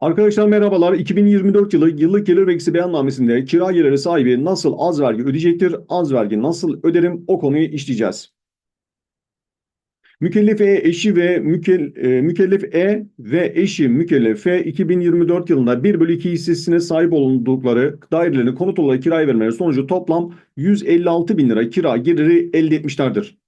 Arkadaşlar merhabalar. 2024 yılı yıllık gelir vergisi beyannamesinde kira geliri sahibi nasıl az vergi ödeyecektir? Az vergi nasıl öderim? O konuyu işleyeceğiz. Mükellef E eşi ve mükel, e, mükellef E ve eşi mükellef F 2024 yılında 1 bölü 2 hissesine sahip oldukları dairelerini konut olarak kiraya vermeleri sonucu toplam 156 bin lira kira geliri elde etmişlerdir.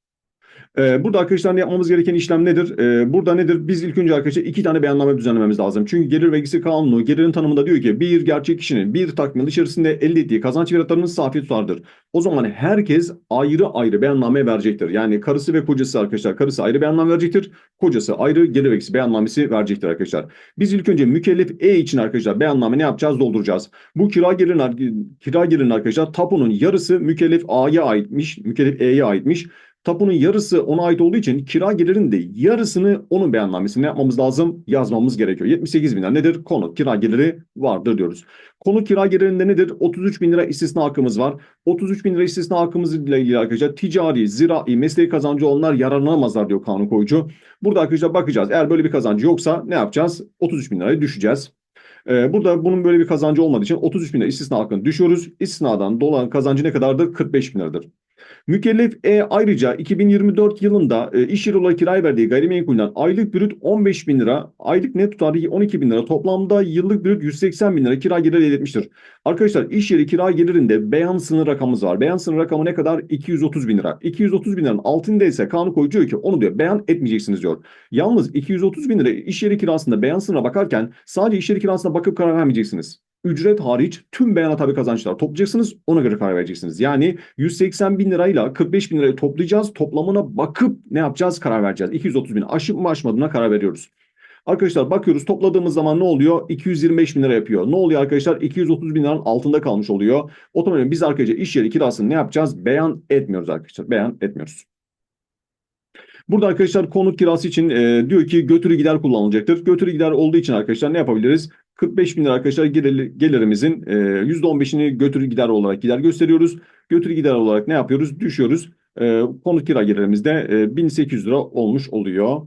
Ee, burada arkadaşlar yapmamız gereken işlem nedir? Ee, burada nedir? Biz ilk önce arkadaşlar iki tane beyanname düzenlememiz lazım. Çünkü gelir vergisi kanunu gelirin tanımında diyor ki bir gerçek kişinin bir takvim içerisinde elde ettiği kazanç fiyatlarının safi tutardır. O zaman herkes ayrı ayrı beyanname verecektir. Yani karısı ve kocası arkadaşlar karısı ayrı beyanname verecektir. Kocası ayrı gelir vergisi beyannamesi verecektir arkadaşlar. Biz ilk önce mükellef E için arkadaşlar beyanname ne yapacağız? Dolduracağız. Bu kira gelirin, kira gelirin arkadaşlar tapunun yarısı mükellef A'ya aitmiş, mükellef E'ye aitmiş. Tapunun yarısı ona ait olduğu için kira gelirinin de yarısını onun beyannamesine yapmamız lazım, yazmamız gerekiyor. 78 bin lira nedir? Konut kira geliri vardır diyoruz. Konut kira gelirinde nedir? 33 bin lira istisna hakkımız var. 33 bin lira istisna hakkımız ile ilgili arkadaşlar ticari, zirai, mesleği kazancı olanlar yararlanamazlar diyor kanun koyucu. Burada arkadaşlar bakacağız. Eğer böyle bir kazancı yoksa ne yapacağız? 33 bin liraya düşeceğiz. Ee, burada bunun böyle bir kazancı olmadığı için 33 bin lira istisna hakkını düşüyoruz. İstisnadan dolan kazancı ne kadardır? 45 bin liradır. Mükellef E ayrıca 2024 yılında e, iş olarak kiraya verdiği gayrimenkulden aylık brüt 15 bin lira, aylık net tutarı 12 bin lira, toplamda yıllık brüt 180 bin lira kira geliri elde etmiştir. Arkadaşlar iş yeri kira gelirinde beyan sınır rakamımız var. Beyan sınır rakamı ne kadar? 230 bin lira. 230 bin liranın altında ise kanun koyucu diyor ki onu diyor beyan etmeyeceksiniz diyor. Yalnız 230 bin lira iş yeri kirasında beyan sınırına bakarken sadece iş yeri kirasına bakıp karar vermeyeceksiniz ücret hariç tüm beyana tabi kazançlar toplayacaksınız. Ona göre karar vereceksiniz. Yani 180 bin lirayla 45 bin lirayı toplayacağız. Toplamına bakıp ne yapacağız karar vereceğiz. 230 bin aşıp mı aşmadığına karar veriyoruz. Arkadaşlar bakıyoruz topladığımız zaman ne oluyor? 225 bin lira yapıyor. Ne oluyor arkadaşlar? 230 bin liranın altında kalmış oluyor. Otomatikman biz arkadaşlar iş yeri kirasını ne yapacağız? Beyan etmiyoruz arkadaşlar. Beyan etmiyoruz. Burada arkadaşlar konut kirası için e, diyor ki götürü gider kullanılacaktır. Götürü gider olduğu için arkadaşlar ne yapabiliriz? 45 bin lira arkadaşlar gelir, gelirimizin e, %15'ini götürü gider olarak gider gösteriyoruz. Götürü gider olarak ne yapıyoruz? Düşüyoruz. E, konut kira gelirimiz e, 1800 lira olmuş oluyor.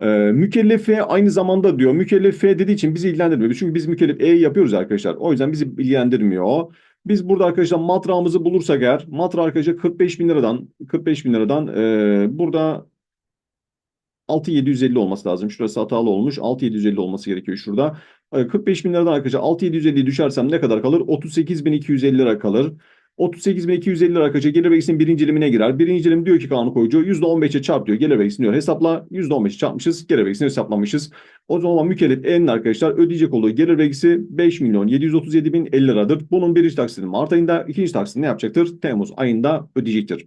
E, mükellefe aynı zamanda diyor mükellefe dediği için bizi ilgilendirmiyor. Çünkü biz mükellef E yapıyoruz arkadaşlar. O yüzden bizi ilgilendirmiyor. Biz burada arkadaşlar matrağımızı bulursak eğer matra arkadaşlar 45 bin liradan 45 bin liradan e, burada 6750 olması lazım. Şurası hatalı olmuş. 6750 olması gerekiyor şurada. 45 bin liradan arkadaşlar 6750 düşersem ne kadar kalır? 38.250 lira kalır. 38.250 lira arkadaşlar gelir vergisinin birinci dilimine girer. Birinci dilim diyor ki kanun koyucu %15'e çarp diyor. Gelir vergisini diyor hesapla. %15'e çarpmışız. Gelir vergisini hesaplamışız. O zaman mükellef en arkadaşlar ödeyecek olduğu gelir vergisi 5 milyon 737 bin 50 liradır. Bunun birinci taksitini Mart ayında, ikinci taksitini ne yapacaktır? Temmuz ayında ödeyecektir.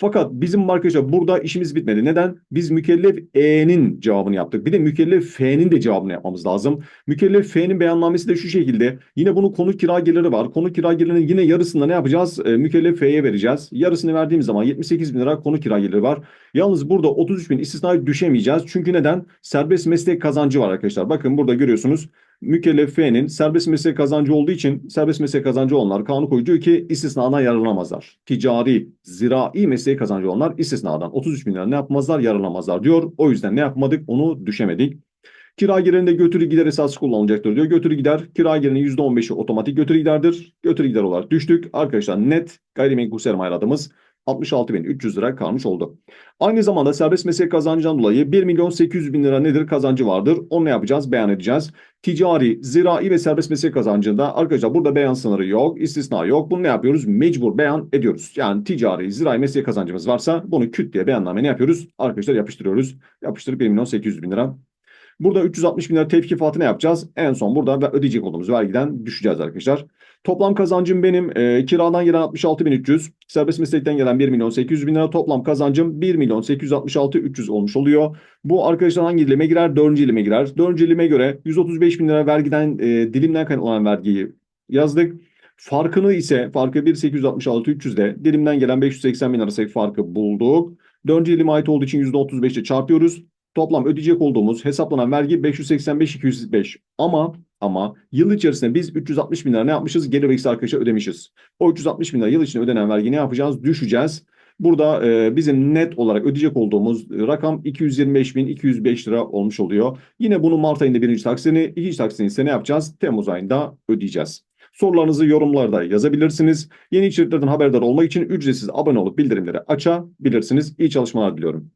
Fakat bizim arkadaşlar burada işimiz bitmedi. Neden? Biz mükellef E'nin cevabını yaptık. Bir de mükellef F'nin de cevabını yapmamız lazım. Mükellef F'nin beyannamesi de şu şekilde. Yine bunun konu kira geliri var. Konu kira gelirinin yine yarısında ne yapacağız? E, mükellef F'ye vereceğiz. Yarısını verdiğimiz zaman 78 bin lira konu kira geliri var. Yalnız burada 33 bin istisnai düşemeyeceğiz. Çünkü neden? Serbest meslek kazancı var arkadaşlar. Bakın burada görüyorsunuz mükellefenin serbest meslek kazancı olduğu için serbest meslek kazancı olanlar kanun koyucu ki istisnadan yararlanamazlar. Ticari, zirai meslek kazancı olanlar istisnadan 33 bin lira ne yapmazlar yararlanamazlar diyor. O yüzden ne yapmadık onu düşemedik. Kira gelirinde götürü gider esası kullanılacaktır diyor. Götürü gider kira gelirinin %15'i otomatik götürü giderdir. Götürü gider olarak düştük. Arkadaşlar net gayrimenkul sermaye aradığımız 66.300 lira kalmış oldu. Aynı zamanda serbest meslek kazancından dolayı 1 milyon 800 bin lira nedir kazancı vardır. Onu ne yapacağız? Beyan edeceğiz. Ticari, zirai ve serbest meslek kazancında arkadaşlar burada beyan sınırı yok, istisna yok. Bunu ne yapıyoruz? Mecbur beyan ediyoruz. Yani ticari, zirai meslek kazancımız varsa bunu küt diye beyanname ne yapıyoruz? Arkadaşlar yapıştırıyoruz. Yapıştırıp 1 milyon 800 bin lira Burada 360 bin lira tevkifatı ne yapacağız? En son burada ödeyecek olduğumuz vergiden düşeceğiz arkadaşlar. Toplam kazancım benim e, kiradan gelen 66 bin 300, serbest meslekten gelen 1 milyon 800 bin lira. Toplam kazancım 1 milyon 866 300 olmuş oluyor. Bu arkadaşlar hangi dilime girer? Dördüncü dilime girer. Dördüncü dilime göre 135 bin lira vergiden e, dilimden kaynaklanan vergiyi yazdık. Farkını ise farkı 1.866 300'de dilimden gelen 580 bin arasındaki farkı bulduk. Dördüncü dilime ait olduğu için %35 ile çarpıyoruz. Toplam ödeyecek olduğumuz hesaplanan vergi 585 205. Ama ama yıl içerisinde biz 360 bin lira ne yapmışız? Gelir vergisi arkadaşlar ödemişiz. O 360 bin lira yıl içinde ödenen vergi ne yapacağız? Düşeceğiz. Burada e, bizim net olarak ödeyecek olduğumuz rakam 225.205 lira olmuş oluyor. Yine bunu Mart ayında birinci taksini, ikinci taksini ise ne yapacağız? Temmuz ayında ödeyeceğiz. Sorularınızı yorumlarda yazabilirsiniz. Yeni içeriklerden haberdar olmak için ücretsiz abone olup bildirimleri açabilirsiniz. İyi çalışmalar diliyorum.